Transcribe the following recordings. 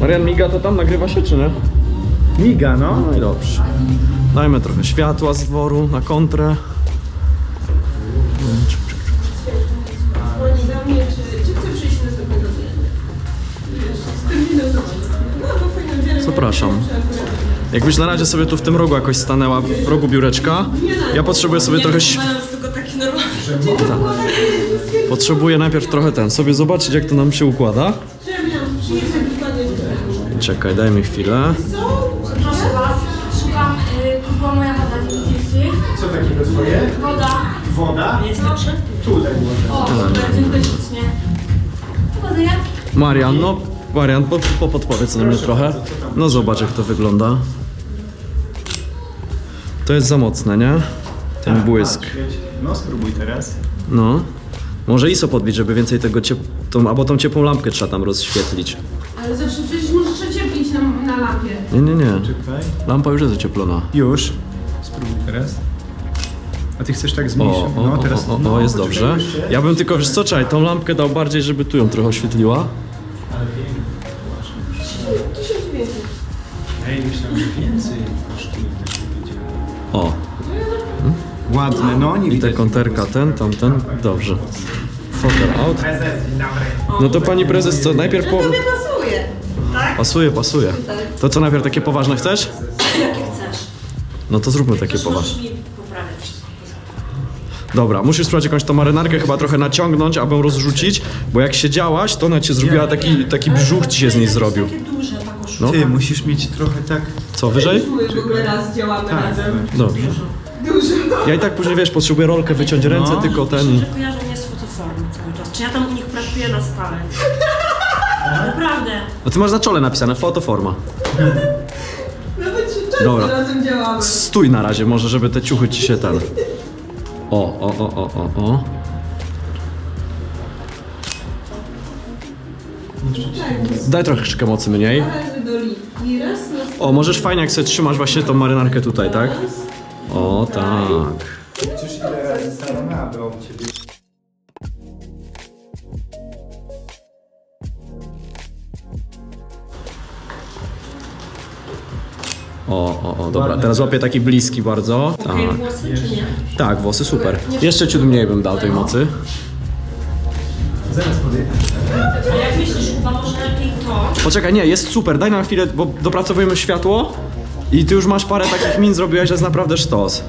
Marian miga to tam nagrywa się czy nie? Miga, no. No i dobrze. Dajmy trochę światła z dworu na kontrę. No. Zapraszam. Jakbyś na razie sobie tu w tym rogu jakoś stanęła, w rogu biureczka. Ja potrzebuję sobie trochę... ś- taki normalny. Potrzebuję najpierw trochę ten, sobie zobaczyć jak to nam się układa. Czekaj, daj mi chwilę. Proszę was, szukam, y, tu była moja woda, nie widzieliście? Co takiego twoje? Woda. Woda? Jest lepsze? Tutaj może. O, super, dziękuję ślicznie. Powodzenia. Marian, no Marian, po, po podpowiedz na mnie trochę. No zobacz jak to wygląda. To jest za mocne, nie? Ten błysk. No spróbuj teraz. No. Może ISO podbić, żeby więcej tego ciep... Tą, albo tą ciepłą lampkę trzeba tam rozświetlić. Ale zawsze przecież Nie, nie, nie. Czekaj. Lampa już jest ocieplona. Już. Spróbuj teraz. A ty chcesz tak zmniejszyć? o, no o, teraz. o, o, no, o jest poczekaj dobrze. jeszcze. Ja bym tylko, wiesz co, czekaj, tą lampkę dał bardziej, żeby tu ją trochę oświetliła. Ale pięknie. właśnie. 1900. Ej, myślałem, że więcej kosztuje widziałem. O, Ładne, no nie i widać. ta konterka, ten, tamten, dobrze. Fotel out. Prezes, dzień dobry. No to pani prezes co, najpierw po... Tobie pasuje. Tak? Pasuje, pasuje. To co najpierw takie poważne chcesz? Jakie chcesz? No to zróbmy takie poważne. Możesz mi poprawiać wszystko. Dobra, musisz spróbować jakąś tą marynarkę chyba trochę naciągnąć, aby ją rozrzucić, bo jak siedziałaś, to ona ci zrobiła taki, taki brzuch ci się z niej zrobił. Takie duże, ta koszula. No, Ty musisz mieć trochę tak. co, wyżej? W ogóle raz działamy Tak, razem. Dobrze. Dużo. Ja i tak później, wiesz, potrzebuję rolkę wyciąć ręce, No. tylko ten... że kojarzą mnie z fotoformy cały czas. Czy ja tam u nich pracuję na stale? Naprawdę. No ty masz na czole napisane, fotoforma. Nawet się często Dobra. razem działamy. Stój na razie, może, żeby te ciuchy ci się ten... O, o, o, o, o, o. Daj troszeczkę mocy mniej. Dwa razy do litki. Raz na O, możesz fajnie, jak sobie trzymasz właśnie tą marynarkę tutaj, tak? O, tak. Przecież ile O, o, o, dobra. Teraz łapię taki bliski bardzo. Tak, włosy czy nie? tak włosy super. Jeszcze ciut mniej bym dał tej mocy. Zaraz. A jak myślisz, chyba może lepiej to? Poczekaj, nie, jest super. Daj nam chwilę, bo dopracowujemy światło. I ty już masz parę takich min zrobiłeś, że jest naprawdę sztos.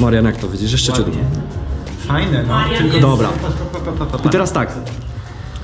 Marian, jak to widzisz? Jeszcze ciut. Fajne, no. Marian Tylko Dobra. I teraz tak.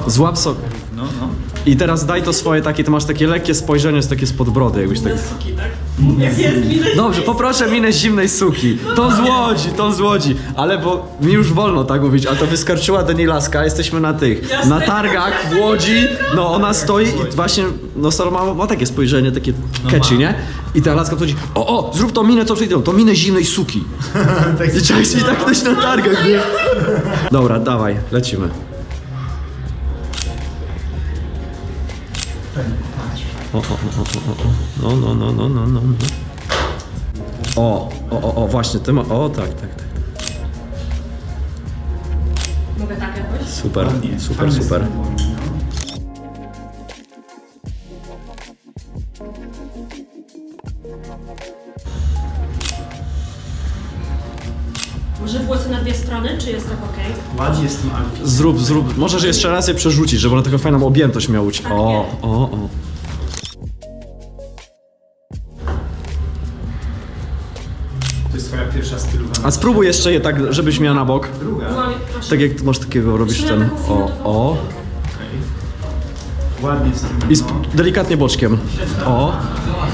Złap sobie. No, no. I teraz daj to swoje takie, ty masz takie lekkie spojrzenie, jest takie spod brody, jakbyś tak... Suki, tak? Jak jest widać. Dobrze, poproszę minę zimnej suki. To z Łodzi, to z Łodzi. Ale bo mi już wolno tak mówić, ale to wyskarczyła do niej laska, jesteśmy na tych, na targach w Łodzi, no ona stoi i właśnie, no Sara ma, ma takie spojrzenie, takie catchy, nie? I ta laska podchodzi, o, o, zrób tą minę, co chwilą, to minę zimnej suki. I cześć i tak ktoś na targach, nie? Dobra, dawaj, lecimy. O, o, o, o, o, o. No, no, no, no, no, no. no. O, o, o, o, właśnie, ty ma... O, tak, tak, tak. Mogę tak jakoś? Super, Ładnie. super, Fajny super. styl, no. Może włosy na dwie strony, czy jest tak okej? Ładnie z tym. Zrób, zrób, możesz jeszcze raz je przerzucić, żeby ona taką fajną objętość miała. uci- O, o, o. To jest twoja pierwsza stylowana. A spróbuj jeszcze je tak, żebyś miała na bok. Druga. Byłam, proszę. Tak jak masz takiego, robisz ten... O, o. Okej. Ładnie z tym. I sp- delikatnie boczkiem. O.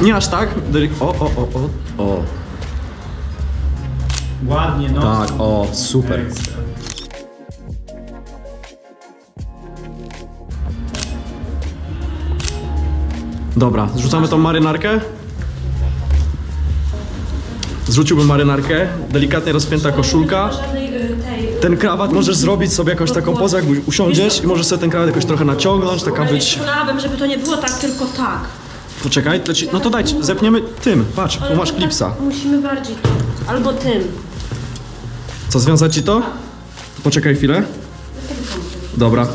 Nie aż tak. Delik- o, o, o, o, o. Ładnie, no. Tak, o, super. Ekstra. Dobra, zrzucamy tą marynarkę. Zrzuciłbym marynarkę, delikatnie rozpięta koszulka. Y, y, Ten krawat możesz zrobić sobie jakąś taką pozę, jak usiądziesz i możesz sobie ten krawat jakoś trochę naciągnąć, taka być... żeby to nie było tak, tylko tak. Poczekaj, to ci... no to daj, zepniemy tym, patrz, tu masz klipsa. Tak musimy bardziej tu. Albo tym. Co, związać ci to? Poczekaj chwilę. Dobra.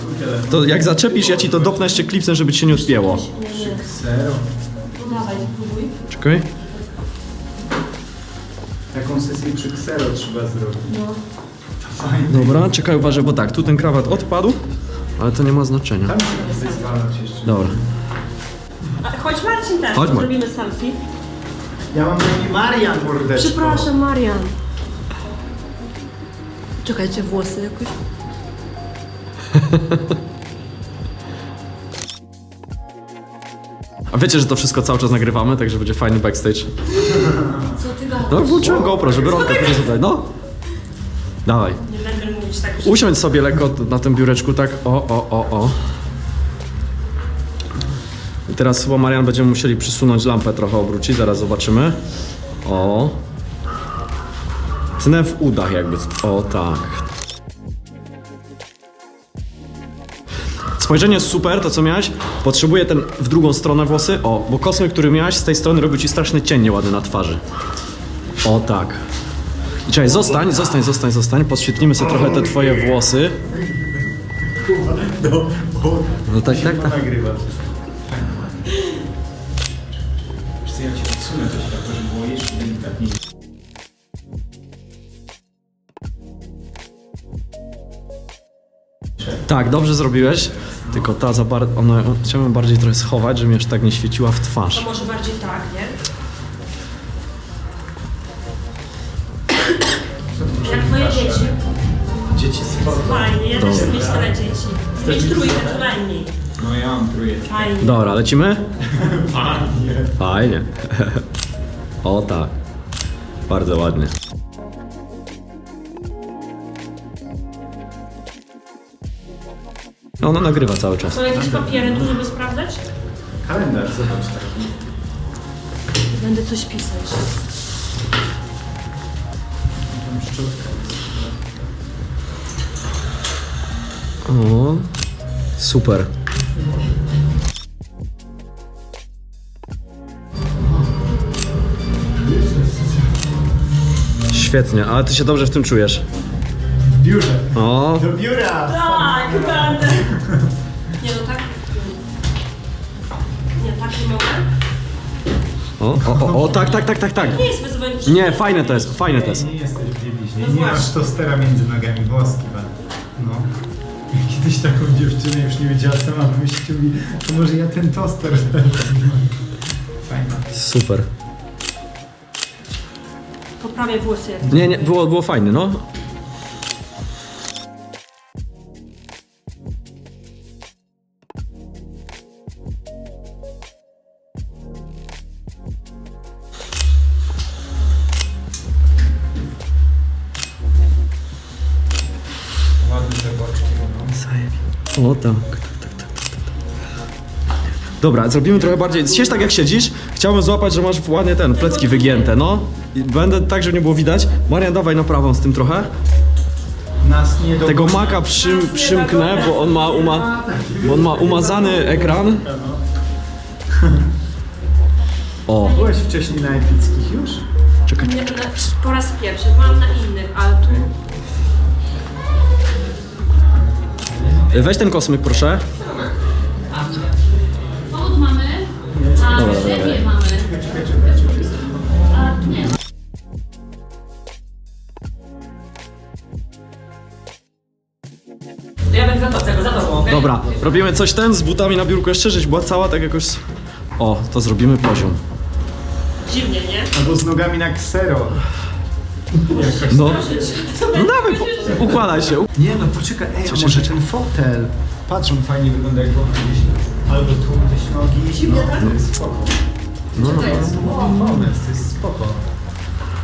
To jak zaczepisz, ja ci to dopnę jeszcze klipsem, żeby ci się nie odpięło. Zero. Dawaj, spróbuj. Czekaj. Taką sesję przy ksero trzeba zrobić. No. Dobra, czekaj, uważaj, bo tak, tu ten krawat odpadł, ale to nie ma znaczenia. Tam się wyzwalać jeszcze. Dobra. A, chodź Marcin też, Chodź, Mar- zrobimy selfie. Ja mam na imię Marian Mordeczko. Przepraszam, Marian. Czekajcie, włosy jakoś. A wiecie, że to wszystko cały czas nagrywamy, także będzie fajny backstage. Co ty gadasz? No, włączyłem GoPro, żeby później zadać. No. Dawaj. Nie będę mówić tak, że... Usiądź sobie lekko na tym biureczku, tak. O, o, o, o. I teraz chyba Marian będziemy musieli przysunąć lampę trochę obrócić, zaraz zobaczymy. O. Tnę w udach jakby. O tak. Spojrzenie jest super, to co miałeś. Potrzebuję ten w drugą stronę włosy. O, bo kosmy, który miałeś z tej strony robił ci straszny cień nieładny na twarzy. O tak. I czekaj, zostań, zostań, zostań, zostań. Podświetlimy sobie trochę te twoje włosy. No, No tak, tak, tak. Tak, dobrze zrobiłeś. Tylko ta za bardzo. Ona chciałem bardziej trochę schować, żeby mi aż tak nie świeciła w To twarz. może bardziej tak, nie? Jak twoje dzieci. Dzieci spoko. Fajnie, ja też chcę mieć tyle dzieci. Chcę mieć trójkę co najmniej. No ja mam trójeczkę. Fajnie. Dobra, lecimy? Fajnie. Fajnie. O tak. Bardzo ładnie. No, Ona nagrywa cały czas. Są jakieś papiery tu, żeby sprawdzać? Kalendarz, zobacz taki. Będę coś pisać. Tam szczotka. O, super. Świetnie, ale ty się dobrze w tym czujesz. W biurze. O, Do biura! Tak, będę. Nie no tak. Nie, tak nie mogę. o, o, o, o, tak, tak, tak, tak, tak. Nie jest wyzwanie. Nie, fajne to jest, fajne to jest. Nie jesteś w bieliźnie, No nie masz właśnie. tostera między nogami, włoski ma. No. Kiedyś taką dziewczynę już nie wiedziała sama wymyślić, mówi, to może ja ten toster wezmę. Fajna. Super. Poprawię włosy. jak- Nie, nie, było, było fajne, no. O tak, tak, tak, tak. Dobra, zrobimy trochę bardziej. Siedź tak jak siedzisz. Chciałbym złapać, że masz ładnie ten, plecki wygięte, no. I będę tak, żeby nie było widać. Marian, dawaj na prawą z tym trochę. Nas nie Tego dogoni. maka przym, przymknę, bo on ma, uma, bo on ma umazany ekran. O, Byłeś wcześniej na epickich już? czekaj, Nie, czekaj. na, po raz pierwszy, byłam na innych, ale tu... Weź ten kosmyk, proszę. Powód mamy, a Dobra, siebie dobra. mamy. A nie, Ja będę za to, tego, za to, okej? Dobra, robimy coś ten z butami na biurku jeszcze, żeś była cała tak jakoś... O, to zrobimy poziom. Dziwnie, nie? Albo z nogami na ksero. No, no dawaj, po- układaj się. Nie no, poczekaj, ej, a Cieszę może ten fotel. Patrz, on fajnie wygląda jak on gdzieś. Albo tu gdzieś nogi. No, to jest spoko. No, no, To jest pomysł, to jest spoko.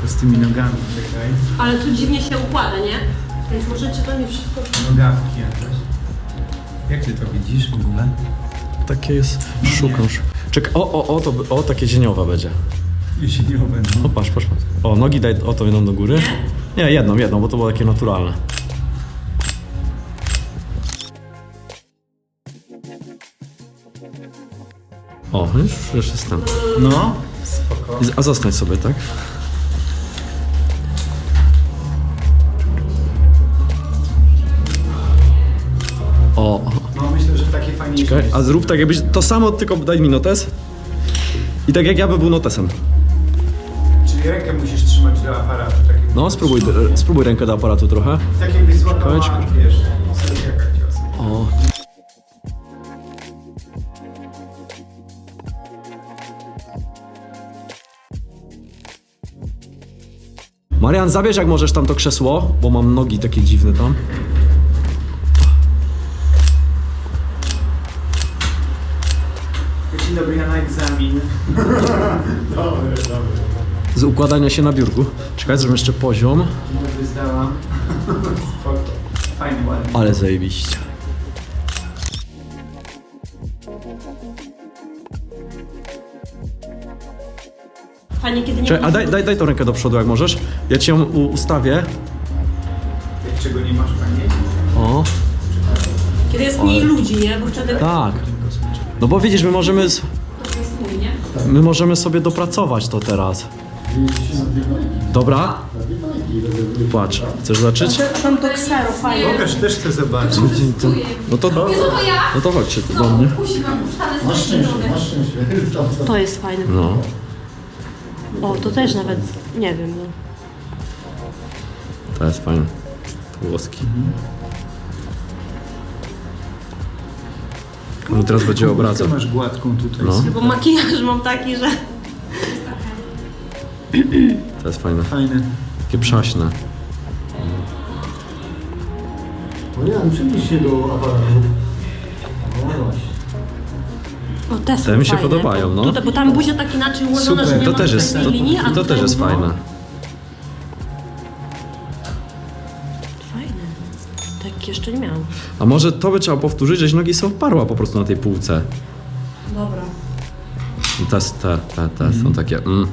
To z tymi nogami, czekaj. Ale tu dziwnie się układa, nie? Więc możecie to nie wszystko... Nogawki jakoś. Jak ty to widzisz w ogóle? takie jest, szukam. Czekaj, o, o, o, to, by- o, takie zieniowe będzie. Jeśniowe, O, no. patrz, patrz, patrz. O, nogi daj, o, to jedną do góry. Nie, jedną, jedną, bo to było takie naturalne. O, już, już jestem. No, spoko. A zostań sobie, tak? fajniejsze. Czekaj, a zrób tak jakbyś to samo, tylko daj mi notes. I tak jak ja bym był notesem. Do aparatu. Tak No, spróbuj, e, spróbuj rękę do aparatu trochę. Tak jakbyś złapała, Czekaj, wiesz. O. Marian, zabierz jak możesz tam to krzesło, bo mam nogi takie dziwne tam. Układania się na biurku. Czekaj, zrobimy jeszcze poziom. Zdałam. Fajnie, ładnie. Ale zajebiście. Fajnie, kiedy nie Czekaj, a daj, daj, daj tą rękę do przodu jak możesz. Ja ci ją u- ustawię. Jak czego nie masz, fajnie. O, Kiedy jest mniej ludzi, nie? Bo wtedy... tak. No bo widzisz, my możemy, s- To jest mój, nie? my możemy sobie dopracować to teraz. Dobra? Patrz, chcesz zacząć? Tam to ksero, fajnie. Pokaż, też chcę zobaczyć. No to, ja! no to chodźcie tu do No, mnie. musi wam sztany z mojej strony. To jest fajne. No. O, to też nawet, nie wiem, no. To jest fajne. Włoski. No teraz będzie obraca. masz gładką tutaj. No, Bo makijaż mam taki, że... to jest fajne. Fajne. Takie przaśne. No nie, przybliż się do aparatu. No właśnie. O, te są Te mi się fajne. podobają, no. Tutaj, bo tam buzia tak inaczej ułożona, Super. że nie To ma też jest, takiej to, linii, a to tutaj też jest no, fajne. Fajne. Tak jeszcze nie miałam. A może to by trzeba powtórzyć, żeś nogi są parła po prostu na tej półce. Dobra. Te, te, te, te są takie. Mm.